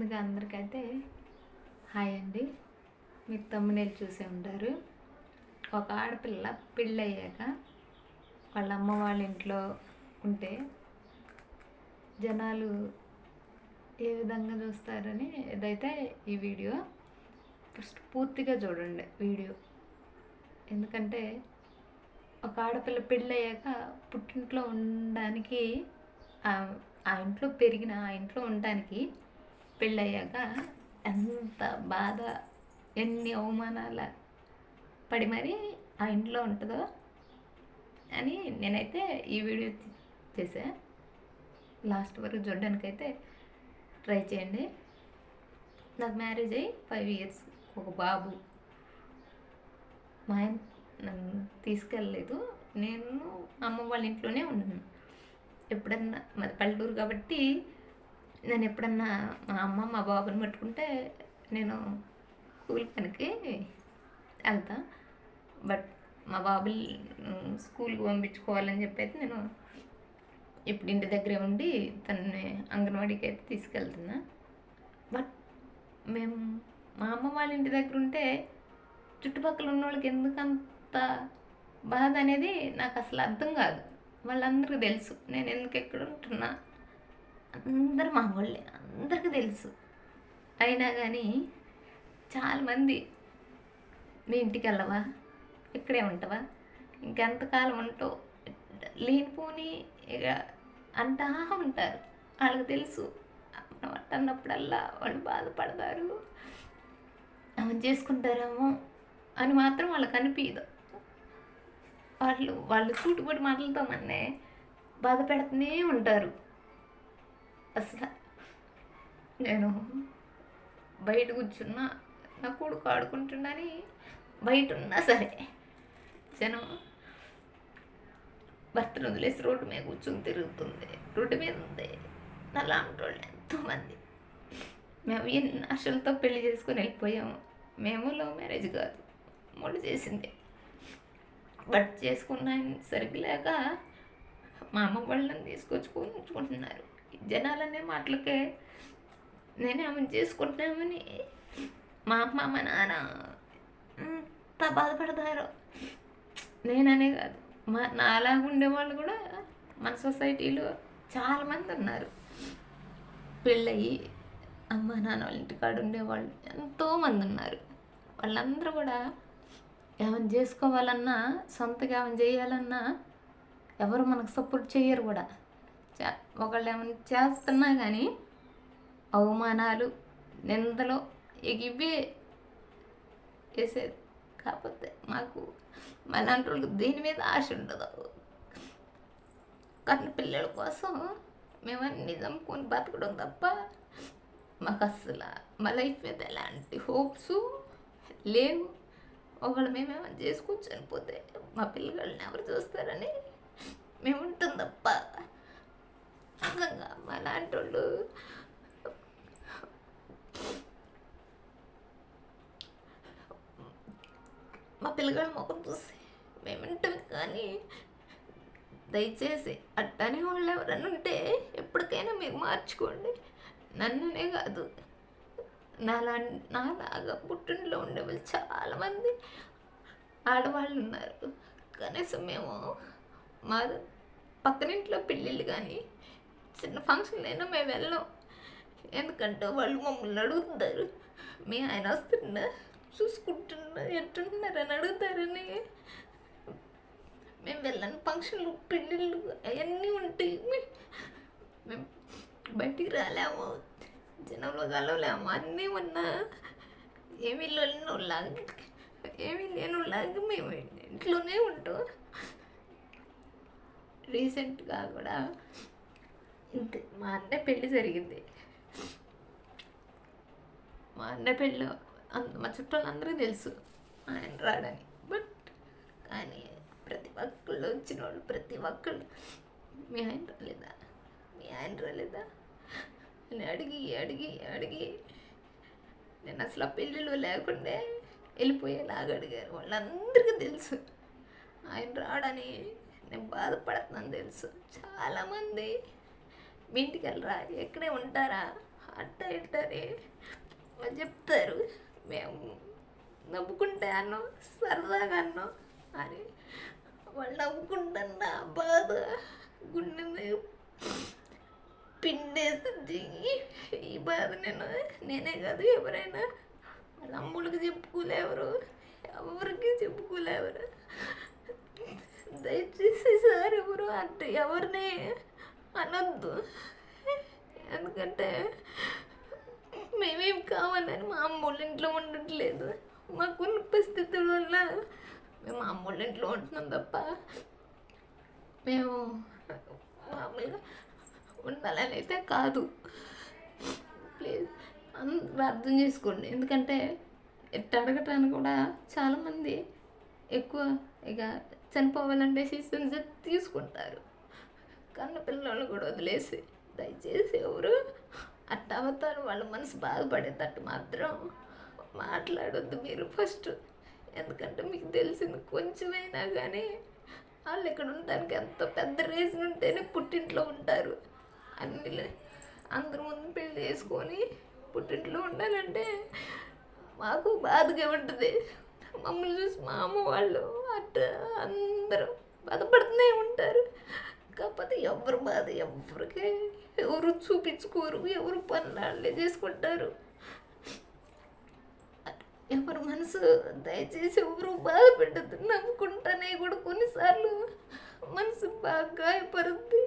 ముందుగా అందరికైతే హాయ్ అండి. మీరు తమ్మునేలు చూసే ఉంటారు. ఒక ఆడపిల్ల పెళ్ళయ్యాక వాళ్ళ అమ్మ వాళ్ళ ఇంట్లో ఉంటే జనాలు ఏ విధంగా చూస్తారని ఇదైతే ఈ వీడియో ఫస్ట్ పూర్తిగా చూడండి వీడియో. ఎందుకంటే ఒక ఆడపిల్ల పెళ్ళి అయ్యాక పుట్టింట్లో ఉండడానికి ఆ- ఆ ఇంట్లో పెరిగిన ఆ ఇంట్లో ఉండడానికి పెళ్ళయ్యాక ఎంత బాధ ఎన్ని అవమానాల పడి మరి ఆ ఇంట్లో ఉంటుందో అని నేనైతే ఈ వీడియో చేసా లాస్ట్ వరకు చూడడానికైతే ట్రై చేయండి. నాకు మ్యారేజ్ అయ్యి ఫైవ్ ఇయర్స్. ఒక బాబు. మా ఆయన నన్ను తీసుకెళ్ళలేదు. నేను అమ్మ వాళ్ళ ఇంట్లోనే ఉన్నాను. ఎప్పుడన్నా మరి పల్లెటూరు కాబట్టి నేను ఎప్పుడన్నా మా అమ్మ మా బాబుని పట్టుకుంటే నేను స్కూల్ పనికి వెళ్తా. బట్ మా బాబు స్కూల్కి పంపించుకోవాలని చెప్పేసి నేను ఇప్పుడు ఇంటి దగ్గరే ఉండి తనని అంగన్వాడీకి అయితే తీసుకెళ్తున్నా. బట్ మేము మా అమ్మ వాళ్ళ ఇంటి దగ్గర ఉంటే చుట్టుపక్కల ఉన్న వాళ్ళకి ఎందుకంత బాధ అనేది నాకు అసలు అర్థం కాదు. వాళ్ళందరికీ తెలుసు. నేను ఎందుకు ఎక్కడ ఉంటున్నా? అందరు మా వాళ్ళే అందరికీ తెలుసు. అయినా కానీ చాలామంది మీ ఇంటికి వెళ్ళవా? ఇక్కడే ఉంటావా? ఇంకెంతకాలం ఉంటావు లేనిపోని ఇక అంటా ఉంటారు. వాళ్ళకి తెలుసు. మనం అన్నప్పుడల్లా వాళ్ళు బాధపడతారు. ఆమె చేసుకుంటారేమో అని మాత్రం వాళ్ళకి అనిపించదు వాళ్ళు వాళ్ళు సూటుపడి మాటలతో మన్నే బాధ పెడుతూనే ఉంటారు. అసలు నేను బయట కూర్చున్నా నా కొడుకు ఆడుకుంటున్నాని బయట ఉన్నా సరే జనం భర్తను వదిలేసి రోడ్డు మీద కూర్చొని తిరుగుతుంది. రోడ్డు మీద ఉంది. అలాంటి వాళ్ళు ఎంతోమంది. మేము ఎన్ని ఆశలతో పెళ్ళి చేసుకొని వెళ్ళిపోయాము. మేము లవ్ మ్యారేజ్ కాదు. మూడు చేసింది. బట్ చేసుకున్న సరిగ్గా లేక మా అమ్మ వాళ్ళని తీసుకొచ్చుకొని ఉంచుకుంటున్నారు. జనాలనే మాటలకే నేనే ఆమెను చేసుకుంటున్నామని మా అమ్మ మా నాన్న ఎంత బాధపడతారో. నేననే కాదు మా నాలాగా ఉండేవాళ్ళు కూడా మన సొసైటీలో చాలామంది ఉన్నారు. పెళ్ళయి అమ్మ నాన్న వాళ్ళ ఇంటికాడ ఉండేవాళ్ళు ఎంతోమంది ఉన్నారు. వాళ్ళందరూ కూడా ఏమైనా చేసుకోవాలన్నా సొంతగా ఏమైనా చేయాలన్నా ఎవరు మనకు సపోర్ట్ చేయరు కూడా. చా- ఒకళ్ళు ఏమైనా చేస్తున్నా కానీ అవమానాలు నిందలు ఇక ఇవే వేసేది కాకపోతే మాకు మలాంటి వాళ్ళకి దేని మీద ఆశ ఉండదు. కానీ పిల్లల కోసం మేము అన్ని నమ్ముకొని బతకడం తప్ప మాకు అస్సలు మా లైఫ్ మీద ఎలాంటి హోప్స్ లేవు. ఒకళ్ళు మేమేమైనా చేసుకొని చనిపోతే మా పిల్లగాళ్ళని ఎవరు చూస్తారని మేము ఉంటాం తప్ప నిజంగా మా లాంటి వాళ్ళు మా పిల్లగాళ్ళ చూసి కానీ దయచేసి అట్టనే వాళ్ళు ఎవరైనా ఉంటే ఎప్పటికైనా మీరు మార్చుకోండి. నన్ననే కాదు. నాలా నాలాగా పుట్టినలో ఉండే వాళ్ళు చాలామంది ఆడవాళ్ళు ఉన్నారు. కనీసం మేము మా పక్కనింట్లో పెళ్ళిళ్ళు కానీ చిన్న ఫంక్షన్ అయినా మేము వెళ్ళాం. ఎందుకంటే వాళ్ళు మమ్మల్ని అడుగుతారు. మీ ఆయన వస్తున్నా చూసుకుంటున్నా ఎట్టున్నారని అడుగుతారని మేము వెళ్ళని ఫంక్షన్లు పెళ్ళిళ్ళు అవన్నీ ఉంటాయి. మేము బయటికి రాలేము జనంలో కలవలేము అన్నీ ఉన్నా. ఏమీ లేనులాగా ఏమీ లేనులాగా మేము ఇంట్లోనే ఉంటాం. రీసెంట్గా కూడా ఇంతే మా అన్నయ్య పెళ్ళి జరిగింది. మా అన్న పెళ్ళి మా చుట్టాలందరికీ తెలుసు ఆయన రాడని. బట్ కానీ ప్రతి ఒక్కళ్ళు వచ్చిన వాళ్ళు ప్రతి ఒక్కళ్ళు మీ ఆయన రాలేదా? మీ ఆయన రాలేదా? అని అడిగి అడిగి అడిగి నేను అసలు ఆ పెళ్ళిలో లేకుండే వెళ్ళిపోయేలాగా అడిగారు. వాళ్ళందరికీ తెలుసు. ఆయన రాడని నేను బాధపడుతున్నాను తెలుసు. చాలామంది మీ ఇంటికి వెళ్ళరా? ఎక్కడే ఉంటారా? అట్ట ఇట్టని చెప్తారు. మేము నవ్వుకుంటే అన్నాం సరదాగా అన్నాం అని వాళ్ళు నవ్వుకుంటున్న బాధ గుండె పిండేస్తుంది ఈ బాధ నేను నేనే కాదు ఎవరైనా వాళ్ళ అమ్ములకి చెప్పుకోలేవరు ఎవరికి చెప్పుకోలేవరు దయచేసి సార్ ఎవరు అంటే ఎవరిని అనొద్దు. ఎందుకంటే మేమేం కావాలని మా అమ్మోళ్ళ ఇంట్లో ఉండట్లేదు. మాకున్న పరిస్థితుల వల్ల మేము అమ్మోళ్ళ ఇంట్లో ఉంటున్నాం తప్ప. మేము మామూలుగా ఉండాలని అయితే కాదు. ప్లీజ్ అందరూ అర్థం చేసుకోండి. ఎందుకంటే ఎట్ట అడగటానికి కూడా చాలామంది ఎక్కువ ఇక చనిపోవాలంటే సీజన్స్ తీసుకుంటారు. కన్న పిల్లలు కూడా వదిలేసి దయచేసి ఎవరు అట్ట అవుతారు వాళ్ళ మనసు బాధపడేటట్టు మాత్రం మాట్లాడొద్దు మీరు ఫస్ట్. ఎందుకంటే మీకు తెలిసింది కొంచెమైనా కానీ వాళ్ళు ఇక్కడ ఉండడానికి ఎంత పెద్ద రీజన్ ఉంటేనే పుట్టింట్లో ఉంటారు. అన్ని అందరి ముందు పెళ్ళి చేసుకొని పుట్టింట్లో ఉండాలంటే మాకు బాధగా ఉంటుంది. మమ్మల్ని చూసి మా అమ్మ వాళ్ళు అట్ట అందరూ బాధపడుతూనే ఉంటారు. కాకపోతే ఎవరు బాధ? ఎవరికి? ఎవరు చూపించుకోరు? ఎవరు పన్నాళ్ళే చేసుకుంటారు? ఎవరు మనసు దయచేసి ఎవరు బాధపెట్టద్దు నమ్ముకుంటానే కూడా కొన్నిసార్లు మనసు బాగా గాయపడుద్ది.